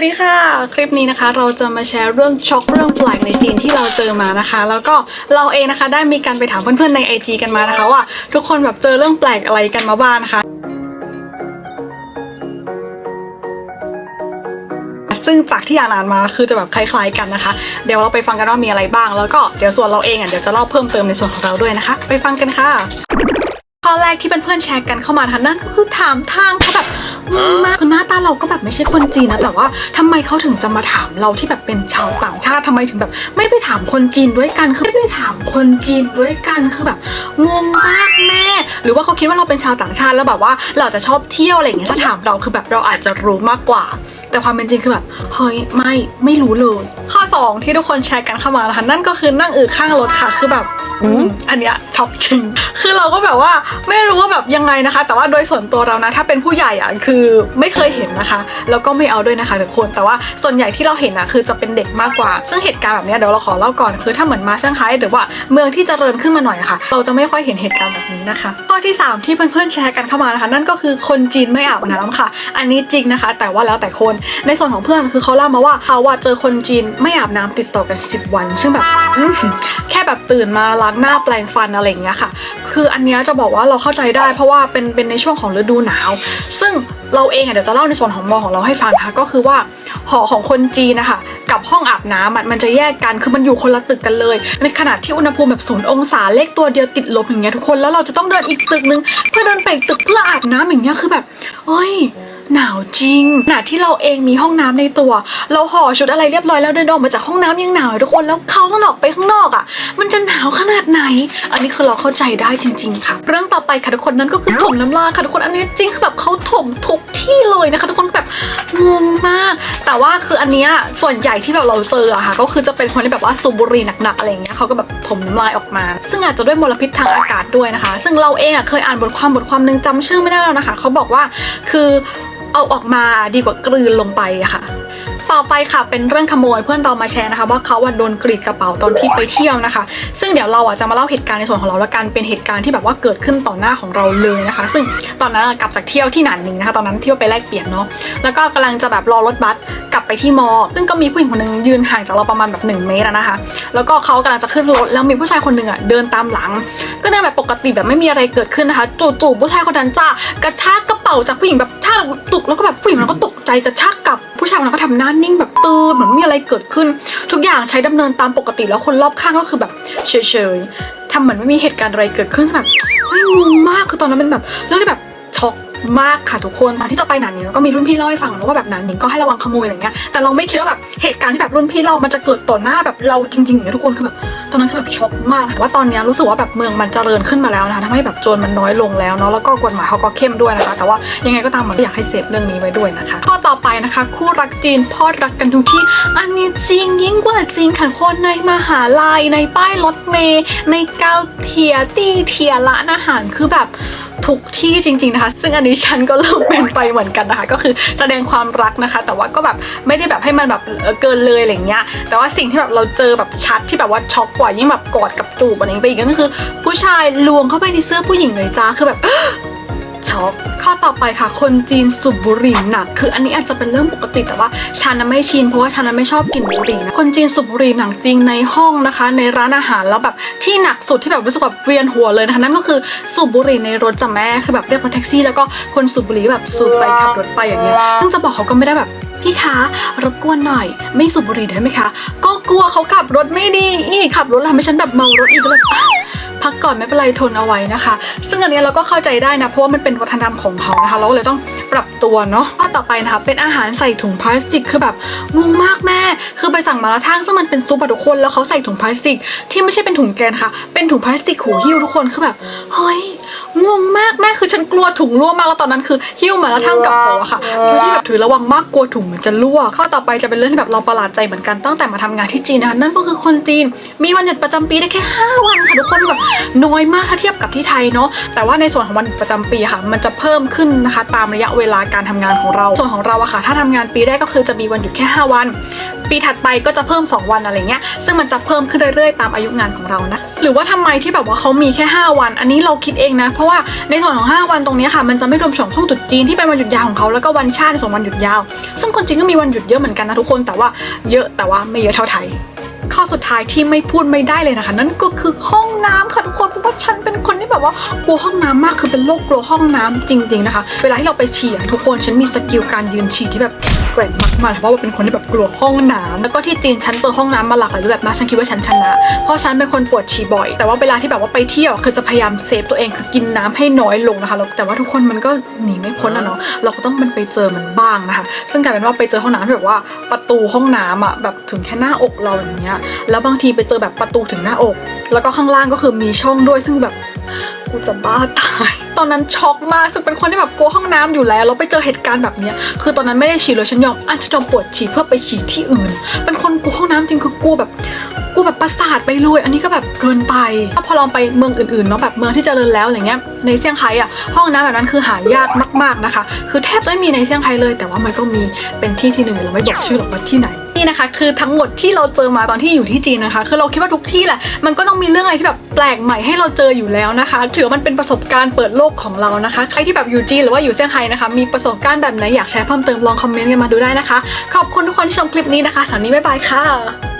วัสดีค่ะ คลิปนี้นะคะเราจะมาแชร์เรื่องช็อกเรื่องแปลกในจีนที่เราเจอมานะคะ แล้วก็เราเองนะคะได้มีการไปถามเพื่อนๆในไอจีกันมานะคะว่าทุกคนแบบเจอเรื่องแปลกอะไรกันมาบ้างนะคะซึ่งจากที่อ่านอ่านมาคือจะแบบคล้ายๆกันนะคะ เดี๋ยวเราไปฟังกันว่ามีอะไรบ้าง แล้วก็เดี๋ยวส่วนเราเองอะเดี๋ยวจะเล่าเพิ่มเติมในส่วนของเราด้วยนะคะ ไปฟังกันค่ะข้อแรกที่เพื่อนๆแชร์กันเข้ามานะคะนั่นก็คือถามทางเขาแบบ มากคือหน้าตาเราก็แบบไม่ใช่คนจีนนะแต่ว่าทำไมเขาถึงจะมาถามเราที่แบบเป็นชาวต่างชาติทำไมถึงแบบ ไม่ไปถามคนจีนด้วยกันคือไม่ไปถามคนจีนด้วยกันคือแบบงงมากแม่ หรือว่าเขาคิดว่าเราเป็นชาวต่างชาติแล้วแบบว่า เราจะชอบเที่ยวอะไรอย่างเงี้ยถ้าถามเราคือแบบเราอาจจะรู้มากกว่า แต่ความเป็นจริงคือแบบเฮ้ยไม่ไม่รู้เลยข้อ 2 ที่ทุกคนแชร์กันเข้ามานะคะนั่นก็คือนั่งอือข้างรถค่ะคือแบบอันเนี้ยช็อกจริง คือเราก็แบบว่าไม่รู้ว่าแบบยังไงนะคะ แต่ว่าโดยส่วนตัวเรานะถ้าเป็นผู้ใหญ่อะคือไม่เคยเห็นนะคะ แล้วก็ไม่เอาด้วยนะคะทุกคน แต่ว่าส่วนใหญ่ที่เราเห็นอะคือจะเป็นเด็กมากกว่า ซึ่งเหตุการณ์แบบเนี้ยเดี๋ยวเราขอเล่าก่อนคือถ้าเหมือนมาเซี่ยงไฮ้หรือว่าเมืองที่เจริญขึ้นมาหน่อยะค่ะเราจะไม่ค่อยเห็นเหตุการณ์แบบนี้นะคะ ข้อที่ 3 ที่เพื่อนๆแชร์กันเข้ามานะคะ นั่นก็คือคนจีนไม่อาบน้ำค่ะ อันนี้จริงนะคะ แต่ว่าแล้วแต่คนในส่วนของเพื่อนคือเขาเล่ามาว่าเขาว่าเจอคนจีนไม่อาบน้ำติดต่อกัน 10 วัน ซึ่งแบบแค่แบบตื่นมาล้างหน้าแปลงฟันอะไรอย่างเงี้ยค่ะ คืออันเนี้ยจะบอกว่าเราเข้าใจได้เพราะว่าเป็นเป็นในช่วงของฤดูหนาว ซึ่งเราเองอะเดี๋ยวจะเล่าในส่วนของมอของเราให้ฟังนะคะก็คือว่าหอของคนจีนนะคะกับห้องอาบน้ำมันจะแยกกันคือมันอยู่คนละตึกกันเลย ในขณะที่อุณหภูมิแบบศูนย์องศาเลขตัวเดียวติดลบอย่างเงี้ยทุกคนแล้วเราจะต้องเดินอีกตึกนึง เพื่อเดินไปตึกเพื่ออาบน้ำอย่างเงี้ยคือแบบเอ้ย หนาวจริงขณะที่เราเองมีห้องน้ำในตัว เราห่อชุดอะไรเรียบร้อยแล้วเดินออกมาจากห้องน้ำยังหนาวทุกคนแล้วเขาต้องออกไปข้างนอกอะ มันจะหนาวขนาดไหน อันนี้คือเราเข้าใจได้จริง ๆ ค่ะ เรื่องต่อไปค่ะทุกคนนั่นก็คือถมน้ำลายค่ะทุกคนอันนี้จริงคือแบบเขาถมทุกที่เลยนะคะ ทุกคนแบบงงมาก แต่ว่าคืออันเนี้ยส่วนใหญ่ที่แบบเราเจออะค่ะ ก็คือจะเป็นคนที่แบบว่าสูบบุหรี่หนักๆอะไรเงี้ยเขาก็แบบถมน้ำลายออกมา ซึ่งอาจจะด้วยมลพิษทางอากาศด้วยนะคะ ซึ่งเราเองอะเคยอ่านบทความบทความหนึงจำชื่อไม่ได้แล้วนะคะเขาบอกว่าคือ เอาออกมาดีกว่ากลืนลงไปอะค่ะ ต่อไปค่ะเป็นเรื่องขโมยเพื่อนเรามาแชร์นะคะว่าเขาว่าโดนกรีดกระเป๋าตอนที่ไปเที่ยวนะคะ ซึ่งเดี๋ยวเราอะจะมาเล่าเหตุการณ์ในส่วนของเราละกันเป็นเหตุการณ์ที่แบบว่าเกิดขึ้นต่อหน้าของเราเลยนะคะ ซึ่งตอนนั้นกลับจากเที่ยวที่หนานหนิงนะคะ ตอนนั้นเที่ยวไปแลกเปลี่ยนเนาะแล้วก็กำลังจะแบบรอรถบัสกลับไปที่มอ ซึ่งก็มีผู้หญิงคนหนึงยืนห่างจากเราประมาณแบบ1เมตรนะคะ แล้วก็เขากำลังจะขึ้นรถแล้วมีผู้ชายคนหนึ่งอะเดินตามหลัง ก็เดินแบบปกติแบบไม่มีอะไรเกิดขึ้นนะคะจู่ๆผู้ชายคนนั้นจ้ากระชากกระเป๋าจากผู้หญิงแบบ ท่าตุกแล้วก็แบบผู้หญิงมันก็ตกใจกระชากกลับ ผู้ชายคนนั้นก็ทำหน้านิ่งแบบตื่นเหมือนมีอะไรเกิดขึ้น ทุกอย่างใช้ดำเนินตามปกติแล้วคนรอบข้างก็คือแบบเฉยๆทำเหมือนไม่มีเหตุการณ์อะไรเกิดขึ้นแบบงงมากคือตอนนั้นเป็นแบบเรื่องที่แบบช็อกมากค่ะทุกคนตอนที่จะไปหนานหนิงก็มีรุ่นพี่เล่าให้ฟังว่าแบบหนานหนิงก็ให้ระวังขโมยอะไรเงี้ยแต่เราไม่คิดว่าแบบเหตุการณ์ที่แบบรุ่นพี่เรามันจะเกิดต่อหน้าแบบเราจริงๆเงี้ยทุกคนคือแบบ ตอนนั้นคือแบบช็อกมากว่าตอนนี้รู้สึกว่าแบบเมืองมันเจริญขึ้นมาแล้วนะคะทำให้แบบโจรมันน้อยลงแล้วเนาะแล้วก็กฎหมายเขาก็เข้มด้วยนะคะ แต่ว่ายังไงก็ตามมันก็อยากให้เซฟเรื่องนี้ไว้ด้วยนะคะ ข้อต่อไปนะคะ คู่รักจีนพ่อรักกันทุกที่ อันนี้จริงยิ่งกว่าจริงค่ะคนในมหาลัยในป้ายรถเมย์ในเก้าเทียตี้เทียร้านอาหารคือแบบทุกที่จริงๆนะคะ ซึ่งอันนี้ฉันก็เริ่มเป็นไปเหมือนกันนะคะ ก็คือแสดงความรักนะคะ แต่ว่าก็แบบไม่ได้แบบให้มันแบบเกินเลยอะไรเงี้ยแต่ว่าสิ่งที่แบบเราเจอแบบชัดที่แบบว่าช็อกกว่ายิ่งแบบกอดกับจูบอะไรอย่างงี้ไปอีกก็คือ ผู้ชายลวงเข้าไปในเสื้อผู้หญิงเลยจ้าคือแบบช็อกข้อต่อไปค่ะ คนจีนสูบบุหรี่หนัก คืออันนี้อาจจะเป็นเรื่องปกติแต่ว่าฉันน่ะไม่ชินเพราะว่าฉันน่ะไม่ชอบกลิ่นบุหรี่นะคนจีนสูบบุหรี่หนักจริงในห้องนะคะ ในร้านอาหารแล้วแบบที่หนักสุดที่แบบรู้สึกแบบเวียนหัวเลยนะคะนั่นก็คือสูบบุหรี่ในรถจ้ะแม่คือแบบเรียกรถแท็กซี่ แล้วก็คนสูบบุหรี่แบบสูบไปขับรถไปอย่างเงี้ยซึ่งจะบอกเขาก็ไม่ได้แบบพี่คะรบกวนหน่อย ไม่สูบบุหรี่ได้ไหมคะ ก็ กลัวเขาขับรถไม่ดีอีกขับรถทำให้ฉันแบบเมารถอีกก็เลยอะพักก่อนไม่เป็นไรทนเอาไว้นะคะ ซึ่งอันนี้เราก็เข้าใจได้นะเพราะว่ามันเป็นวัฒนธรรมของเขานะคะเราก็เลยต้องปรับตัวเนาะข้อต่อไปนะคะเป็นอาหารใส่ถุงพลาสติกคือแบบงงมากแม่ คือไปสั่งมาละทั้งซึ่งมันเป็นซุปอะทุกคนแล้วเขาใส่ถุงพลาสติก ที่ไม่ใช่เป็นถุงแกนค่ะ เป็นถุงพลาสติกหูหิ้วทุกคนคือแบบเฮ้ย งงมากแม่คือฉันกลัวถุงรั่วมากแล้วตอนนั้นคือหิ้วมาแล้วทั้งกับโผอะค่ะโดยที่แบบถือระวังมากกลัวถุงมันจะรั่วข้อต่อไปจะเป็นเรื่องที่แบบเราประหลาดใจเหมือนกันตั้งแต่มาทำงานที่จีนนะคะนั่นก็คือคนจีน มีวันหยุดประจำปีได้แค่ 5 วันค่ะทุกคนแบบน้อยมากถ้าเทียบกับที่ไทยเนาะแต่ว่าในส่วนของวันหยุดประจำปีค่ะ มันจะเพิ่มขึ้นนะคะ ตามระยะเวลาการทำงานของเรา ส่วนของเราอะค่ะ ถ้าทำงานปีแรกก็คือจะมีวันหยุดแค่ 5 วัน ปีถัดไปก็จะเพิ่ม 2 วันอะไรเงี้ย ซึ่งมันจะเพิ่มขึ้นเรื่อยๆ ตามอายุงานของเรานะ หรือว่าทำไมที่แบบว่าเขามีแค่ 5 วัน อันนี้เราคิดเองนะ เพราะว่าในส่วนของ 5 วันตรงนี้ค่ะ มันจะไม่รวมช่วงช่วงตุดจีนที่เป็นวันหยุดยาวของเขาแล้วก็วันชาติในส่วนวันหยุดยาว ซึ่งคนจีนก็มีวันหยุดเยอะเหมือนกันนะทุกคน แต่ว่าเยอะแต่ว่าไม่เยอะเท่าไทย ข้อสุดท้ายที่ไม่พูดไม่ได้เลยนะคะ นั่นก็คือห้องน้ำค่ะทุกคนเพราะว่าฉันเป็นคนที่แบบว่ากลัวห้องน้ำมากคือเป็นโรคกลัวห้องน้ำจริง ๆนะคะ เวลาที่เราไปฉี่ทุกคนฉันมีสกิลการยืนฉี่ที่แบบแข็งแกร่งมากๆเพราะว่าเป็นคนที่แบบกลัวห้องน้ำแล้วก็ที่จีนฉันเจอห้องน้ำมาหลากหลายรูปแบบมากฉันคิดว่าฉันชนะเพราะฉันเป็นคนปวดฉี่บ่อย แต่ว่าเวลาที่แบบว่าไปเที่ยวคือจะพยายามเซฟตัวเองคือกินน้ำให้น้อยลงนะคะแล้วแต่ว่าทุกคนมันก็หนีไม่พ้นอะเนาะเราก็ต้องมันไปเจอมันบ้างนะคะ ซึ่งกลายเป็นว่าไปเจอห้องน้ำที่แบบว่าประตูห้องน้ำอะแบบถึงแค่หน้าอกเราอย่างเงี้ยแล้วบางทีไปเจอแบบประตูถึงหน้าอก แล้วก็ข้างล่างก็คือมีช่องด้วยซึ่งแบบกูจะบ้าตาย ตอนนั้นช็อกมากซึ่งเป็นคนที่แบบกลัวห้องน้ำอยู่แล้วแล้วไปเจอเหตุการณ์แบบเนี้ยคือตอนนั้นไม่ได้ฉี่เลยฉันยอมอันฉันยอมปวดฉี่เพื่อไปฉี่ที่อื่น เป็นคนกลัวห้องน้ำจริงคือกลัวแบบกลัวแบบประสาทไปเลยอันนี้ก็แบบเกินไปพอลองไปเมืองอื่นๆเนาะแบบเมืองที่เจริญแล้วอะไรเงี้ยในเซี่ยงไฮ้อะห้องน้ำแบบนั้นคือหายากมากๆนะคะ คือแทบไม่มีในเซี่ยงไฮ้เลย แต่ว่ามันก็มีเป็นที่ที่หนึ่งเราไม่บอกชื่อหรอกว่าที่ไหน นี่นะคะ คือทั้งหมดที่เราเจอมาตอนที่อยู่ที่จีนนะคะ คือเราคิดว่าทุกที่แหละมันก็ต้องมีเรื่องอะไรที่แบบแปลกใหม่ให้เราเจออยู่แล้วนะคะ ถือมันเป็นประสบการณ์เปิดโลกของเรานะคะ ใครที่แบบอยู่จีนหรือว่าอยู่เซี่ยงไฮ้นะคะ มีประสบการณ์แบบไหนอยากแชร์เพิ่มเติมลองคอมเมนต์กันมาดูได้นะคะ ขอบคุณทุกคนที่ชมคลิปนี้นะคะสันนี้บ๊ายบายค่ะ